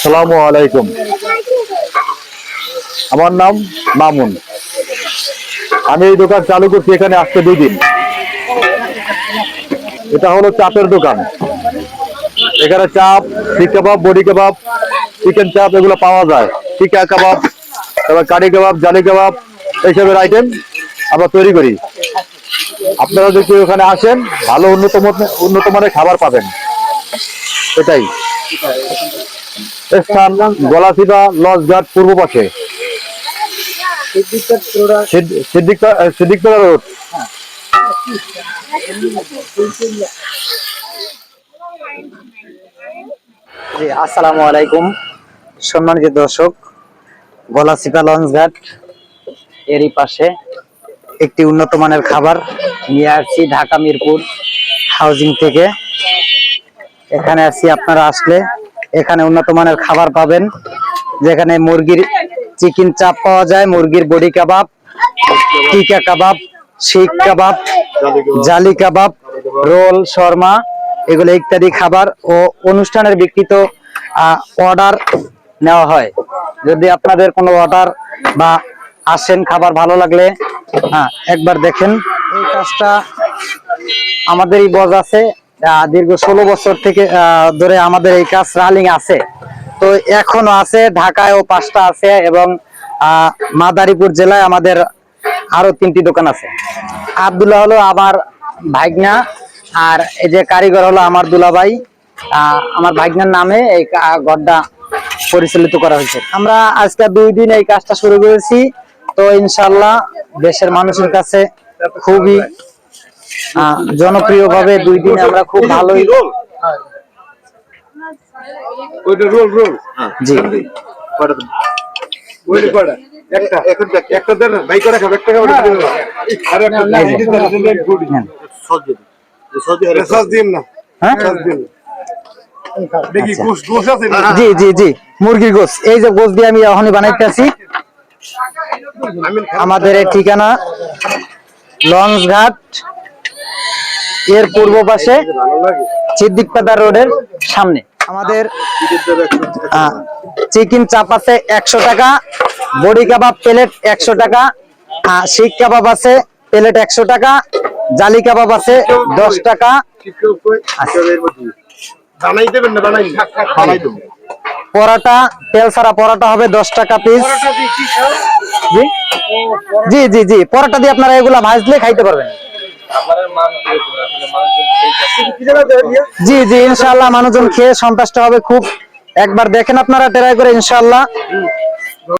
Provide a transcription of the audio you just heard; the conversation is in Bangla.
আসসালামু আলাইকুম। আমার নাম মামুন। আমি এই দোকান চালু করছি এখানে আসতে দুই দিন। এটা হলো চাপের দোকান। এখানে চাপ শিক কাবাব, বডি কাবাব, চিকেন চাপ, এগুলো পাওয়া যায়। টিকা কাবাব, তারপর কারি কাবাব, জালি কাবাব, এইসবের আইটেম আমরা তৈরি করি। আপনারা যদি ওখানে আসেন, ভালো উন্নত উন্নত মানের খাবার পাবেন। এটাই। স্থান গলাচিপা লঞ্চ ঘাট পূর্ব পাশে। সিদ্দিক- সিদ্দিকপাড়া সিদ্দিকপাড়া রোড। জি আসসালামু আলাইকুম। সম্মানিত দর্শক গলাচিপা লঞ্চঘাট এরই পাশে একটি উন্নত মানের খাবার নিয়ে আসছি ঢাকা মিরপুর হাউজিং থেকে। এখানে আসছি আপনারা আসলে এখানে উন্নত মানের খাবার পাবেন। যেখানে মুরগির চিকেন চাপ পাওয়া যায়, মুরগির বডি কাবাব, টিকা কাবাব শিখ কাবাব, জালি কাবাব, রোল, শর্মা, এগুলো ইত্যাদি খাবার ও অনুষ্ঠানের বিকৃত অর্ডার নেওয়া হয়। যদি আপনাদের কোনো অর্ডার বা আসেন খাবার ভালো লাগলে হ্যাঁ একবার দেখেন। এই কাজটা আমাদেরই বজ আছে দীর্ঘ ষোলো বছর থেকে ধরে আমাদের এই কাজ রানিং আছে। তো এখনও আছে ঢাকায় ও পাঁচটা আছে এবং মাদারীপুর জেলায় আমাদের আরও তিনটি দোকান আছে। আব্দুল্লাহ হলো আমার ভাইগনা, আর এই যে কারিগর হলো আমার দুলাভাই। আমার ভাইগনার নামে এই ঘরটা পরিচালিত করা হয়েছে। আমরা আজকে দুই দিন এই কাজটা শুরু করেছি। তো ইনশাল্লাহ দেশের মানুষের কাছে খুবই আহ, জনপ্রিয়ভাবে দুই দিন আমরা খুব ভালোই ওইটা রোল রোল। জি। ওইটা একটা। এখন একটা দেন ভাই করে খাবে একটা খাবে আর একটা এই যে। নেন। সস দিন না। হ্যাঁ? সস দিন। দেখি আচ্ছা। আছে জি জি জি। মুরগির গোস এই যে গোস দিয়ে আমি এখনই বানাইতেছি আমি আমাদের এই ঠিকানা লঞ্চ ঘাট এর পূর্ব পাশে সিদ্দিকপাতা রোডের সামনে। আমাদের চিকেন চাপ আছে একশো টাকা বড়ি কাবাব প্লেট একশো টাকা শিখ কাবাব আছে প্লেট একশো টাকা জালি কাবাব আছে দশ টাকা। কেউ কই কেউ এর মধ্যে বানাই দেবেন না বানাই বানাই দেবো। পরাটা তেল ছাড়া পরাটা হবে দশ টাকা পিস জি? জি জি জি পরাটা দিয়ে আপনারা এগুলা ভাজলে খাইতে পারবেন। জি জি ইনশাল্লাহ মানুষজন খেয়ে সন্তুষ্ট হবে। খুব একবার দেখেন আপনারা ট্রাই করে ইনশাআল্লাহ।